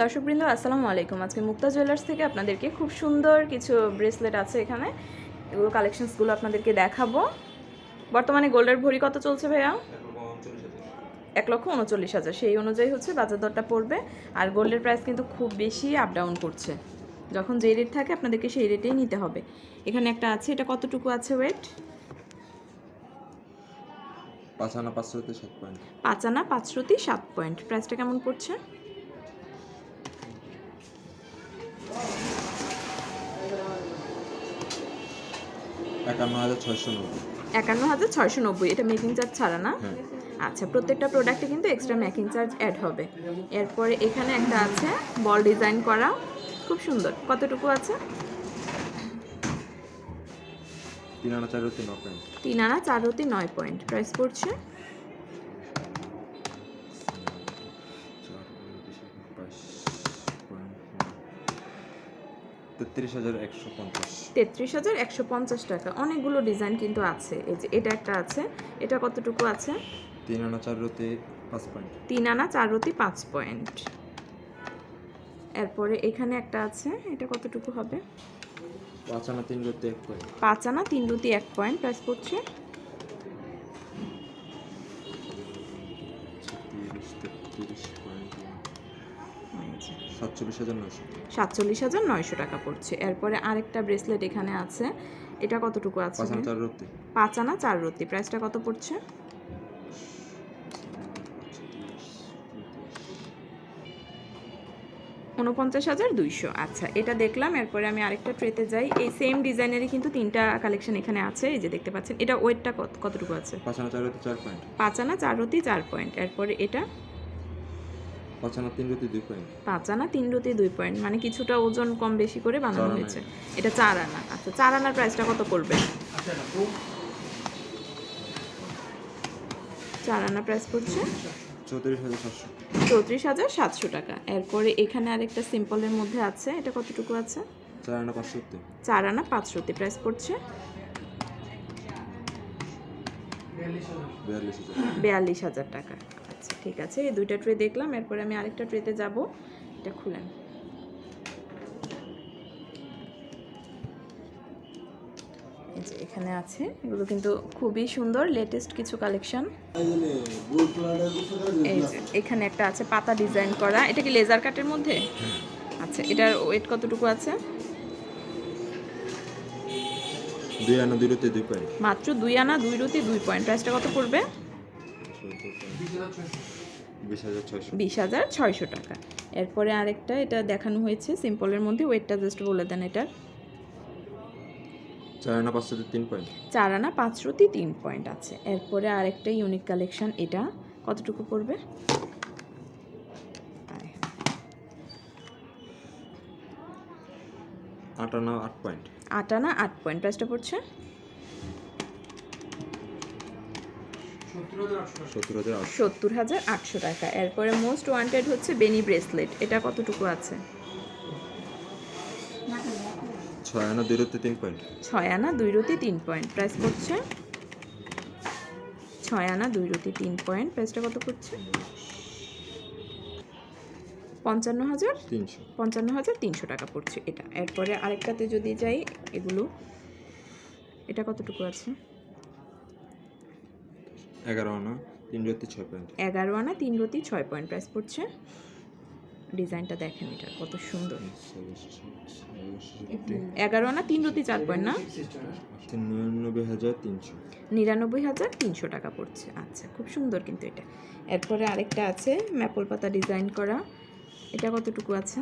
দর্শকবৃন্দ আসসালামু আলাইকুম। আজকে মুক্তা জুয়েলার্স থেকে আপনাদেরকে খুব সুন্দর কিছু ব্রেসলেট আছে এখানে। এগুলো কালেকশনসগুলো আপনাদেরকে দেখাবো। বর্তমানে গোল্ডের ভরি কত চলছে ভাইয়া? এক লক্ষ উনচল্লিশ হাজার। সেই অনুযায়ী হচ্ছে বাজার দরটা পড়বে। আর গোল্ডের প্রাইস কিন্তু খুব বেশি আপ ডাউন করছে। যখন যে রেট থাকে আপনাদেরকে সেই রেটেই নিতে হবে। এখানে একটা আছে এটা কতটুকু আছে ওয়েট পাঁচ আনা সাত পয়েন্ট। পাঁচ আনা পাঁচশোতি সাত পয়েন্ট। প্রাইসটা কেমন পড়ছে? একান্ন হাজার ছয়শো নব্বই। একান্ন হাজার ছয়শো নব্বই এটা মেকিং চার্জ ছাড়া না? হ্যাঁ। আচ্ছা প্রত্যেকটা প্রোডাক্টে কিন্তু এক্সট্রা মেকিং চার্জ অ্যাড হবে। এরপরে এখানে একটা আছে বল ডিজাইন করা। খুব সুন্দর। কতটুকু আছে? তিন আনা চার হতে ন পয়েন্ট তিন আনা চার হতে নয় পয়েন্ট প্রাইস পড়ছে? তেত্রিশ হাজার একশো পঞ্চাশ। তেত্রিশ হাজার একশো পঞ্চাশ টাকা। অনেকগুলো ডিজাইন কিন্তু আছে। এই যে এটা একটা আছে। এটা কতটুকু আছে? তিন আনা চার হতে পাঁচ পয়েন্ট। তিন আনা চার হতে পাঁচ পয়েন্ট। এরপরে এখানে একটা আছে। এটা কতটুকু হবে? পাঁচ আনা তিন হতে এক পয়েন্ট। পাঁচ আনা তিন রুটি এক পয়েন্ট। প্রাইস পড়ছে? তিরিশ তেত্রিশ পয়েন্ট। সাতচল্লিশ হাজার নশো সাতচল্লিশ হাজার নয়শো টাকা পড়ছে। এরপরে আরেকটা ব্রেসলেট এখানে আছে। এটা কতটুকু আছে? পাঁচ আনা চার হতে পাঁচ আনা চার রতি প্রাইসটা কত পড়ছে? উনপঞ্চাশ হাজার দুইশো। আচ্ছা এটা দেখলাম। এরপরে আমি আরেকটা ট্রেতে যাই। এই সেম ডিজাইনেরই কিন্তু তিনটা কালেকশন এখানে আছে। এই যে দেখতে পাচ্ছেন এটা ওয়েটটা কত কতটুকু আছে? পাঁচ আনা চার হতে চার পয়েন্ট পাঁচ আনা চার রতি চার পয়েন্ট এরপরে এটা পাঁচ আনা তিন হতে দুই পয়েন্ট পাঁচ আনা তিন রতি দুই পয়েন্ট মানে কিছুটা ওজন কম বেশি করে বানানো হয়েছে। এটা চার আনা। আচ্ছা চার আনার প্রাইসটা কত পড়বে? চার আনা প্রাইস পড়ছে? চৌত্রিশ হাজার সাতশো। চৌত্রিশ হাজার সাতশো টাকা। এরপরে এখানে আরেকটা সিম্পলের মধ্যে আছে। এটা কতটুকু আছে? চার আনা পাঁচশো চার আনা পাঁচশোতে প্রাইস পড়ছে। বিয়াল্লিশ হাজার। টাকা। আচ্ছা ঠিক আছে এই দুইটা ট্রে দেখলাম এরপরে আমি আরেকটা ট্রেতে যাব। এটা খুলেন। যে এখানে আছে এগুলো কিন্তু খুবই সুন্দর লেটেস্ট কিছু কালেকশন এই যে এখানে একটা আছে পাতা ডিজাইন করা। এটা কি লেজার কাটের মধ্যে? আচ্ছা এটার ওয়েট কতটুকু আছে? দুই আনা দুই হতে দুই পয়েন্ট মাত্র দুই আনা দুই রুটি দুই পয়েন্ট প্রাইসটা কত পড়বে? বিশ হাজার ছয়শো। টাকা। এরপরে আরেকটা এটা দেখানো হয়েছে সিম্পলের মধ্যে ওয়েটটা জাস্ট বলে দেন এটার চার আনা পাঁচশো হতে তিন পয়েন্ট। চার আনা পাঁচ তিন পয়েন্ট আছে। এরপরে আরেকটা ইউনিক কালেকশন এটা। কতটুকু পড়বে? আট আনা আট পয়েন্ট। আট আনা আট পয়েন্ট। প্রাইসটা পড়ছে? সত্তর হাজার আটশো টাকা। এরপরে মোস্ট ওয়ান্টেড হচ্ছে বেনি ব্রেসলেট এটা কতটুকু আছে? ছয় আনা দুই হতে তিন পয়েন্ট। ছয় আনা দুই রুটি তিন পয়েন্ট। প্রাইস পড়ছে? ছয় আনা দুই রুটি তিন পয়েন্ট। প্রাইসটা কত পড়ছে? পঞ্চান্ন হাজার? তিনশো। পঞ্চান্ন হাজার তিনশো টাকা পড়ছে এটা। এরপরে আরেকটাতে যদি যাই এগুলো এটা কতটুকু আছে? এগারো আনা তিন হতে ছয় পয়েন্ট এগারো আনা তিন রতি ছয় পয়েন্ট প্রাইস পড়ছে। ডিজাইনটা দেখেন এটা কত সুন্দর। এগারো আনা তিন রতি চার পয়েন্ট না? নিরানব্বই হাজার তিনশো। নিরানব্বই হাজার তিনশো টাকা পড়ছে। আচ্ছা খুব সুন্দর কিন্তু এটা। এরপরে আরেকটা আছে ম্যাপল পাতা ডিজাইন করা। এটা কতটুকু আছে?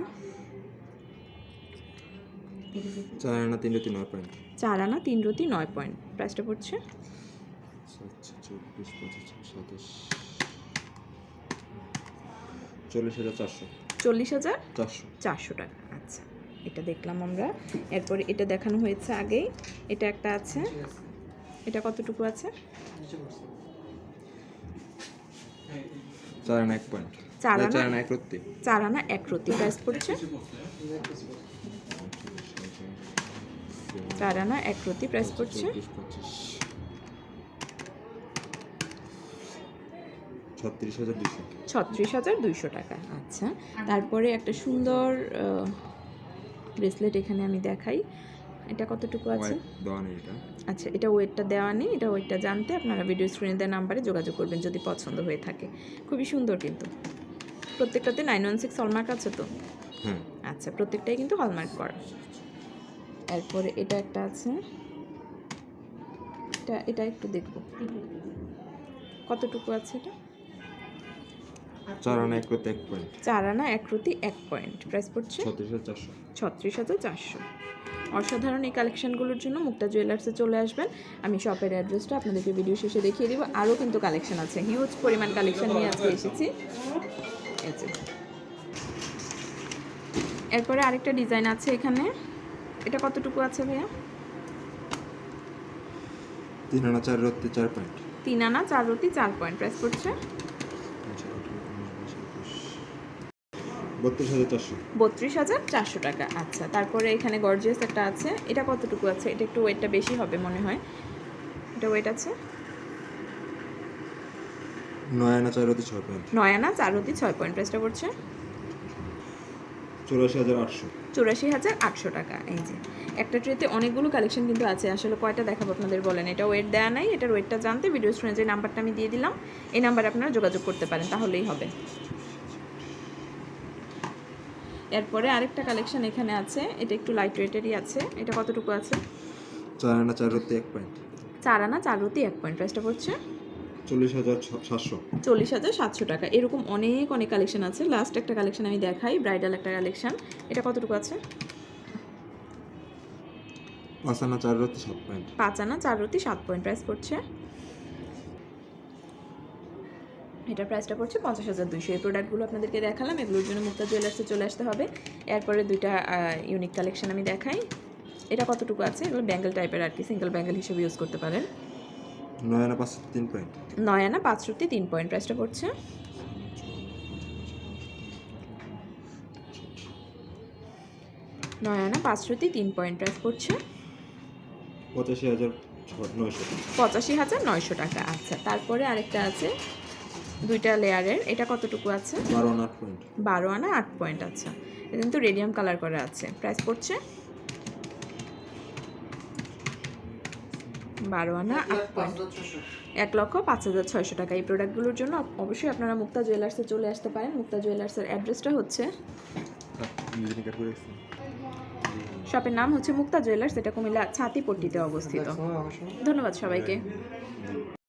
চার আনা তিন হতে নয় পয়েন্ট চার আনা তিন রতি নয় পয়েন্ট প্রাইসটা পড়ছে? আচ্ছা। চব্বিশ পঁচিশ সাতাশ চল্লিশ হাজার চারশো চল্লিশ হাজার চারশো চারশো টাকা আচ্ছা এটা দেখলাম আমরা এরপরে এটা দেখানো হয়েছে আগেই এটা একটা আছে এটা কতটুকু আছে চার আনা এক পয়েন্ট চার আনা এক রত্তি চার আনা এক রতি প্রাইস পড়ছে চার আনা এক রতি প্রাইস পড়ছে চব্বিশ পঁচিশ ছত্রিশ হাজার দুশো ছত্রিশ হাজার দুইশো টাকা আচ্ছা। তারপরে একটা সুন্দর ব্রেসলেট এখানে আমি দেখাই। এটা কতটুকু আছে? আচ্ছা এটা ওয়েটটা দেওয়া নেই এটা ওয়েটটা জানতে আপনারা ভিডিও স্ক্রিনে দেওয়া নাম্বারে যোগাযোগ করবেন যদি পছন্দ হয়ে থাকে। খুবই সুন্দর কিন্তু। প্রত্যেকটাতে নাইন ওয়ান সিক্স হলমার্ক আছে তো? হ্যাঁ। আচ্ছা প্রত্যেকটাই কিন্তু হলমার্ক করা। এরপরে এটা একটা আছে। এটা এটা একটু দেখব। কতটুকু আছে এটা? চার আনা এক পয়েন্ট চার আনা এক এক পয়েন্ট প্রাইস পড়ছে? ছত্রিশ হাজার চারশো। ছত্রিশ হাজার চারশো। অসাধারণ এই কালেকশনগুলোর জন্য মুক্তা জুয়েলার্সে চলে আসবেন। আমি শপের অ্যাড্রেসটা আপনাদেরকে ভিডিও শেষে দেখিয়ে দিব। আরও কিন্তু কালেকশন আছে। হিউজ পরিমাণ কালেকশন নিয়ে আজকে এসেছি। এরপরে আরেকটা ডিজাইন আছে এখানে। এটা কতটুকু আছে ভাইয়া? তিন আনা চার রত্তি চার পয়েন্ট তিন আনা চার রুটি চার পয়েন্ট প্রাইস পড়ছে? বত্রিশ হাজার চারশো। টাকা। আচ্ছা তারপরে এখানে গর্জিয়াস একটা আছে। এটা কতটুকু আছে? এটা একটু ওয়েটটা বেশি হবে মনে হয়। এটা ওয়েট আছে? নয় আনা চার রত্তি ছয় পয়েন্ট। নয় আনা চার রুটি ছয় পয়েন্ট। প্রাইসটা পড়ছে? চুরাশি হাজার আটশো। চুরাশি হাজার আটশো টাকা। এই যে একটা ট্রেতে অনেকগুলো কালেকশন কিন্তু আছে। আসলে কয়টা দেখাবো আপনাদের বলেন? এটা ওয়েট দেওয়া নাই এটার ওয়েটটা জানতে ভিডিও স্ক্রিনে যে নাম্বারটা আমি দিয়ে দিলাম এই নাম্বারে আপনারা যোগাযোগ করতে পারেন তাহলেই হবে। এরপরে আরেকটা কালেকশন এখানে আছে। এটা একটু লাইট ওয়েটেরই আছে। এটা কতটুকু আছে? চার আনা চার রত্তি এক পয়েন্ট চার আনা চার রুটি এক পয়েন্ট প্রাইসটা পড়ছে? চল্লিশ হাজার সাতশো। চল্লিশ হাজার সাতশো টাকা। এরকম অনেক অনেক কালেকশন আছে। লাস্ট একটা কালেকশন আমি দেখাই ব্রাইডাল একটা কালেকশন এটা কতটুকু আছে? পাঁচ আনা চার রত্তি সাত পয়েন্ট পাঁচ আনা চার রুটি সাত পয়েন্ট প্রাইস পড়ছে? এটার প্রাইসটা পড়ছে পঞ্চাশ হাজার দুইশো। এই প্রোডাক্টগুলো আপনাদেরকে দেখালাম এগুলোর জন্য মুক্তা জুয়েলার্সে চলে আসতে হবে। এরপরে দুইটা ইউনিক কালেকশন আমি দেখাই। এটা কতটুকু আছে? এগুলো ব্যাঙ্গেল টাইপের আর কি সিঙ্গেল ব্যাঙ্গেল হিসেবে ইউজ করতে পারেন। নয় আনা পাঁচ তিন পয়েন্ট নয় আনা পাঁচ তিন পয়েন্ট প্রাইসটা পড়ছে। নয় আনা পাঁচ তিন পয়েন্ট প্রাইস পড়ছে। পঁচাশি হাজার নয়শো পঁচাশি হাজার নয়শো টাকা আচ্ছা। তারপরে আরেকটা আছে। দুইটা লেয়ারের এটা কতটুকু আছে? বারো আনা আট পয়েন্ট বারো আনা আট পয়েন্ট আচ্ছা। এটা কিন্তু রেডিয়াম কালার করা আছে। প্রাইস পড়ছে? বারো আনা আট পয়েন্ট এক লক্ষ পাঁচ হাজার ছয়শো টাকা। এই প্রোডাক্টগুলোর জন্য অবশ্যই আপনারা মুক্তা জুয়েলার্সে চলে আসতে পারেন। মুক্তা জুয়েলার্সের অ্যাড্রেসটা হচ্ছে শপের নাম হচ্ছে মুক্তা জুয়েলার্স এটা কুমিল্লা ছাতিপট্টিতে অবস্থিত। ধন্যবাদ সবাইকে।